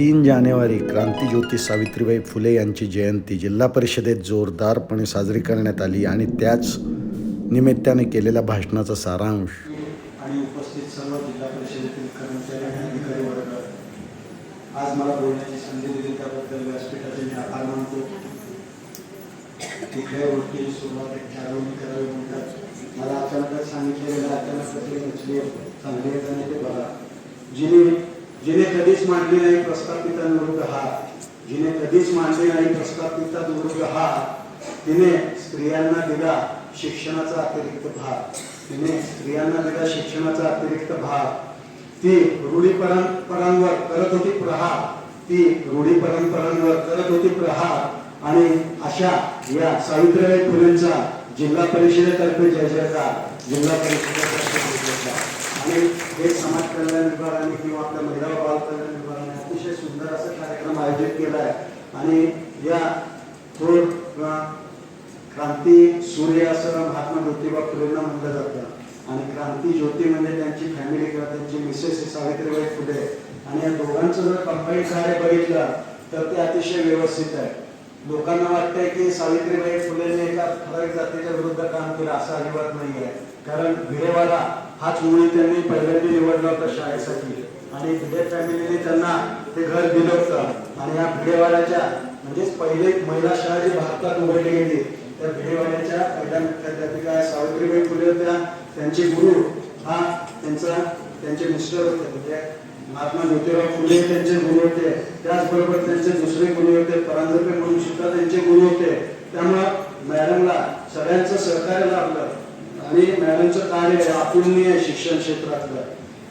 तीन जानेवारी क्रांतीज्योती सावित्रीबाई फुले यांची जयंती जिल्हा परिषदेत जोरदारपणे साजरी करण्यात आली आणि त्याच निमित्ताने केलेल्या भाषणाचा सारांश. आणि उपस्थित सर्व जिल्हा परिषदेतील कर्मचारी आणि अधिकारी वर्ग आज मला बोलण्याची संधी दिली त्याबद्दल व्यासपीठाचे मी आभार मानतो. कुठल्या गोष्टीची सुरुवात एक ठरवून करावी म्हणतात. मला अचानकच सांगितले अचानक चांगले येताना ते बघा. जिने जिने कधीच मांडले नाही प्रस्थापितांविरुद्ध हा. जिने कधीच मांडले नाही प्रस्थापितांविरुद्ध हा. तिने स्त्रियांना दिला शिक्षणाचा अतिरिक्त भाग तिने स्त्रियांना दिला शिक्षणाचा अतिरिक्त भाग ती रूढी परंपरांवर करत होती प्रहार. ती रूढी परंपरांवर करत होती प्रहार. आणि अशा या सावित्रीबाई फुलेंचा जिल्हा परिषदेतर्फे जय जयकार. जिल्हा परिषदेतर्फे आणि हे समाज कल्याण विभागाने किंवा आपल्या महिला व बाल कल्याण विभागाने अतिशय सुंदर असा कार्यक्रम आयोजित केला आहे आणि या थोर क्रांती सूर्य असं महात्मा ज्योतिबा फुलेंना म्हटलं जातं आणि क्रांती ज्योती म्हणजे त्यांची फॅमिली किंवा त्यांची मिसेस सावित्रीबाई फुले आणि या दोघांचं जर कंबाईन कार्य बघितलं तर ते अतिशय व्यवस्थित आहे लोकांना वाटतंय की सावित्रीबाई फुलेने एका ठराविक जातीच्या विरुद्ध काम केलं असं अजिबात कारण भिडेवाला हाच मुळी त्यांनी पहिल्यांदा निवडला होता शाळेसाठी. आणि भिडे फॅमिलीने त्यांना ते घर दिलं होतं. आणि या भिडेवाड्याच्या म्हणजेच पहिले महिला शाळा जी भारतात उघडली गेली त्या भिडेवाड्याच्या पहिल्या मुख्याध्यापिका सावित्रीबाई फुले होत्या. त्यांचे गुरु हा त्यांचा त्यांचे मिस्टर होते. म्हणजे महात्मा ज्योतिराव फुले त्यांचे गुरु होते. त्याचबरोबर त्यांचे दुसरे गुरु होते परांजपे म्हणून सुद्धा त्यांचे गुरु होते त्यामुळं मॅडमला सगळ्यांचं सहकार्य लाभलं आणि मॅडमचं कार्य अतुलनीय शिक्षण क्षेत्रातलं.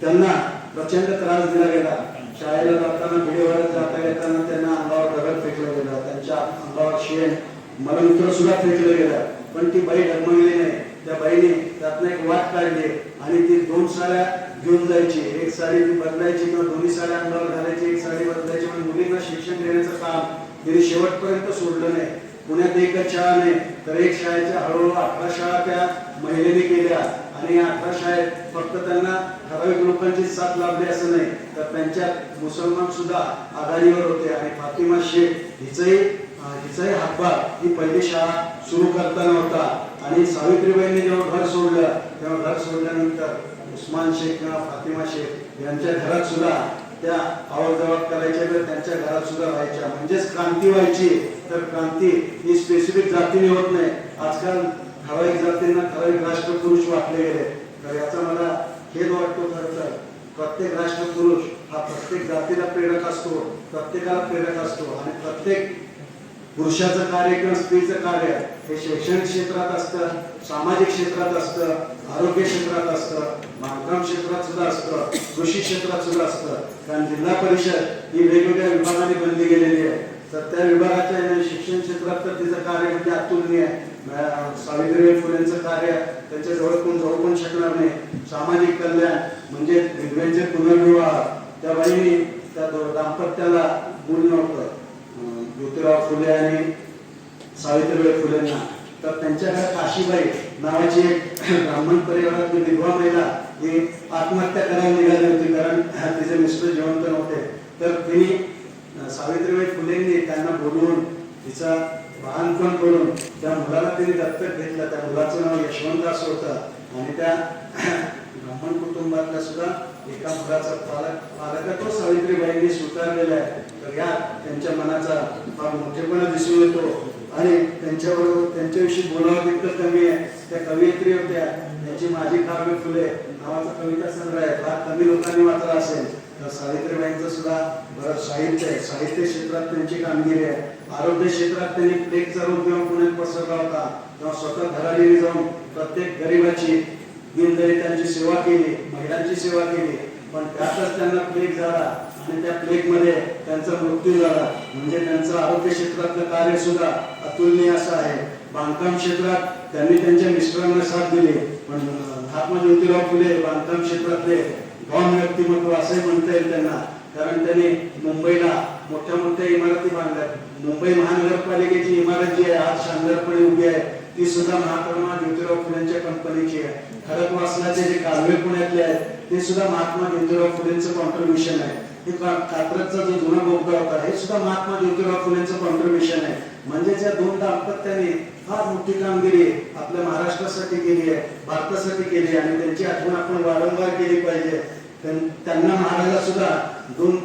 त्यांना प्रचंड त्रास दिला गेला. शाळेला जाताना भिडेवाड्यात जाता येताना त्यांना अंगावर दगड फेकलं गेला. त्यांच्या अंगावर शेण मलमूत्र सुद्धा फेकलं गेलं. पण ती बाई डगमगली नाही. त्या बाईने त्यातनं एक वाट काढली आणि ती दोन साड्या घेऊन जायची. एक साडी बदलायची किंवा दोन्ही साड्या अंगावर घालायची. एक साडी बदलायची म्हणजे मुलींना शिक्षण देण्याचं काम तिने शेवटपर्यंत सोडलं नाही. पुण्यात एकच शाळा नाही तर एक शाळेच्या हळूहळू अठरा शाळा त्या महिलेने केल्या. आणि अठरा शाळेत फक्त त्यांना ठराविक लोकांची साथ लाभली असं नाही तर त्यांच्यात मुसलमान सुद्धा आघाडीवर होते. आणि फातिमा शेख हिचंही हिचाही हातभार ही पहिली शाळा सुरू करताना होता. आणि सावित्रीबाईंनी जेव्हा घर सोडलं तेव्हा घर सोडल्यानंतर उस्मान शेख किंवा फातिमा शेख यांच्या घरात सुद्धा त्या आवडजवळ करायच्या तर त्यांच्या घरात सुद्धा राहायच्या. म्हणजेच क्रांती व्हायची तर क्रांती ही स्पेसिफिक जातीने होत नाही. आजकाल ठराविक जातींना ठराविक राष्ट्रपुरुष वाटले गेले. तर याचा मला खेद वाटतो खरं तर. प्रत्येक राष्ट्रपुरुष हा प्रत्येक जातीला प्रेरक असतो प्रत्येकाला प्रेरक असतो आणि प्रत्येक पुरुषाचं कार्य किंवा स्त्रीचं कार्य हे शैक्षणिक क्षेत्रात असतं सामाजिक क्षेत्रात असतं आरोग्य क्षेत्रात असतं बांधकाम क्षेत्रात सुद्धा असतं कृषी क्षेत्रात सुद्धा असतं. कारण जिल्हा परिषद ही वेगवेगळ्या विभागाने बनली गेलेली आहे. तर त्या विभागाच्या शिक्षण क्षेत्रात तर तिचं कार्य म्हणजे अतुलनीय आहे. सावित्रीबाई फुलेंचं कार्य त्याच्याजवळ कोण जाऊ पण शकणार नाही. सामाजिक कल्याण म्हणजे विधवेचे पुनर्विवाह. त्या बाईने त्या दाम्पत्याला मूल नव्हतं. ज्योतिराव फुले आणि सावित्रीबाई फुलेंना. तर त्यांच्या काशीबाई नावाची एक ब्राह्मण परिवारातली विधवा महिला ही आत्महत्या करायला निघाली होती कारण तिचे मिस्टर जिवंत नव्हते. तर तिने सावित्रीबाई फुलेंनी त्यांना बोलवून तिचा लहानपण करून त्या मुलाला तिने दत्तक घेतलं. त्या मुलाचं नाव यशवंत असं होतं. आणि त्या ब्राह्मण कुटुंबातल्या सुद्धा एका मुलाचा पालक पालकत्व सावित्रीबाईंनी स्वीकारलेला आहे. तर या त्यांच्या मनाचा फार मोठेपणा दिसून येतो. आणि त्यांच्याबरोबर त्यांच्याविषयी बोलावं तितकं कमी आहे. त्या कवयित्री होत्या. त्यांची माझी काव्य फुले नावाचा कविता संग्रह आहे. फार कमी लोकांनी वाचला असेल. त्या सावित्रीबाईंचं सुद्धा बरं साहित्य आहे. साहित्य क्षेत्रात त्यांची कामगिरी आहे. आरोग्य क्षेत्रात त्यांनी प्लेगचा रोग जेव्हा पुण्यात पसरला होता. तेव्हा स्वतः घराली जाऊन प्रत्येक गरिबाची त्यांची सेवा केली महिलांची सेवा केली. पण त्यातच त्यांना प्लेग झाला आणि त्या प्लेगमध्ये त्यांचा मृत्यू झाला. म्हणजे त्यांचं आरोग्य क्षेत्रातलं कार्य सुद्धा अतुलनीय असं आहे. बांधकाम क्षेत्रात त्यांनी त्यांच्या मिस्टरांना साथ दिली. पण महात्मा ज्योतिराव फुले बांधकाम क्षेत्रातले गौण व्यक्तिमत्व असंही म्हणता येईल त्यांना. कारण त्यांनी मुंबईला मोठ्या मोठ्या इमारती बांधल्या. मुंबई महानगरपालिकेची इमारत जी आहे आज शानदारपणे उभी आहे ती सुद्धा महात्मा ज्योतिराव फुलेंच्या कंपनीची आहे. खडकवासनाचे जे कालवे पुण्यातले आहेत ते सुद्धा महात्मा ज्योतिराव फुलेंचं कॉन्ट्रीब्युशन आहे. हे कात्रजचा जो जुना बोगदा होता हे सुद्धा महात्मा ज्योतिराव फुलेंचं कॉन्ट्रीब्युशन आहे. म्हणजे या दोन दाम्पत्याने फार मोठी कामगिरी आपल्या महाराष्ट्रासाठी केली आहे भारतासाठी केली आहे आणि त्यांची आठवण आपण वारंवार केली पाहिजे. त्यांना मारायला सुद्धा दोन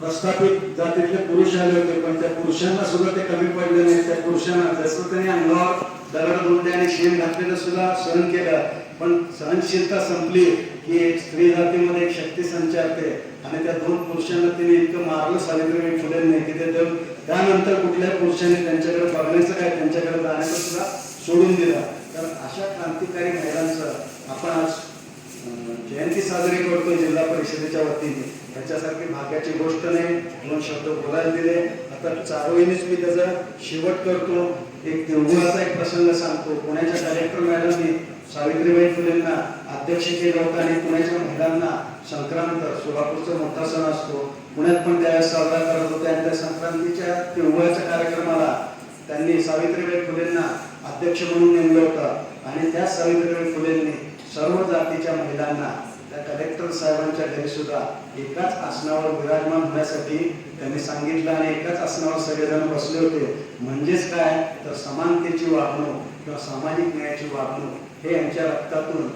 प्रस्थापित जातीतले पुरुष आले होते पण त्या पुरुषांना सुद्धा ते कमी पडले नाही. त्या पुरुषांना जसं त्यांनी अंगावर दगड दोंडे आणि शेण घातलेलं सुद्धा सहन केलं. पण सहनशीलता संपली की एक स्त्री जातीमध्ये एक शक्ती संचारते आणि त्या दोन पुरुषांना तिने इतकं मारलं सावित्रीबाई नाही की ते दोन- त्यानंतर कुठल्या पुरुषांनी त्यांच्याकडे बघण्याचं काय त्यांच्याकडे जाण्याचं सुद्धा सोडून दिलं. तर अशा क्रांतिकारी महिलांचं आपण आज जयंती साजरी करतो जिल्हा परिषदेच्या वतीने. त्याच्यासारखी भाग्याची गोष्ट नाही दोन शब्द बोलायला दिले. आता चारोळीनेच मी त्याचा शेवट करतो. एक तिळगुळाचा एक प्रसंग सांगतो. पुण्याच्या कलेक्टर मॅडमनी सावित्रीबाई फुलेंना अध्यक्ष केलं होतं आणि पुण्याच्या महिलांना संक्रांत सोलापूरचा मोठा सण असतो. पुण्यात पण त्यावेळेस साजरा करत होत्या आणि त्या संक्रांतीच्या तिळगुळाच्या कार्यक्रमाला त्यांनी सावित्रीबाई फुलेंना अध्यक्ष म्हणून नेमलं होतं. आणि त्या सावित्रीबाई फुलेंनी सर्व जातीच्या महिलांना त्या कलेक्टर साहेबांच्या घरी सुद्धा एकाच आसनावर विराजमान होण्यासाठी त्यांनी सांगितलं आणि एकाच आसनावर सगळेजण बसले होते. म्हणजेच काय? तर समानतेची वागणूक किंवा सामाजिक न्यायाची वागणूक हे यांच्या रक्तातून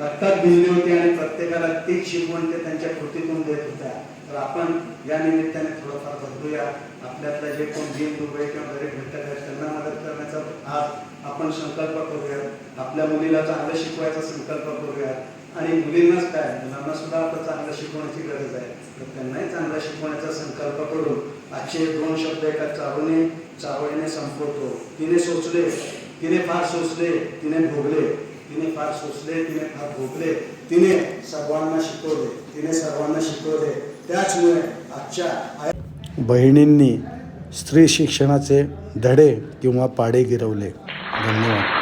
रक्तात भिनली होती आणि प्रत्येकाला तीच शिकवण ते त्यांच्या कृतीतून देत होत्या. तर आपण या निमित्ताने थोडंफार बदलूया आपल्यातल्या जे कोण दीन दुबळे किंवा गरीब घटक आहेत त्यांना मदत करण्याचा आज आपण संकल्प करूया आपल्या मुलीला चांगलं शिकवायचा संकल्प करूया आणि मुलींनाच काय? मुलांना सुद्धा आता चांगलं शिकवण्याची गरज आहे. तर त्यांनाही करून आजचे दोन शब्द एका चावणे चावळीने संपवतो. तिने सोचले तिने फार सोचले तिने भोगले. तिने फार सोचले तिने फार भोगले. तिने सर्वांना शिकवले तिने सर्वांना शिकवले. त्याचमुळे आजच्या बहिणींनी स्त्री शिक्षणाचे धडे किंवा पाडे गिरवले. धन्यवाद.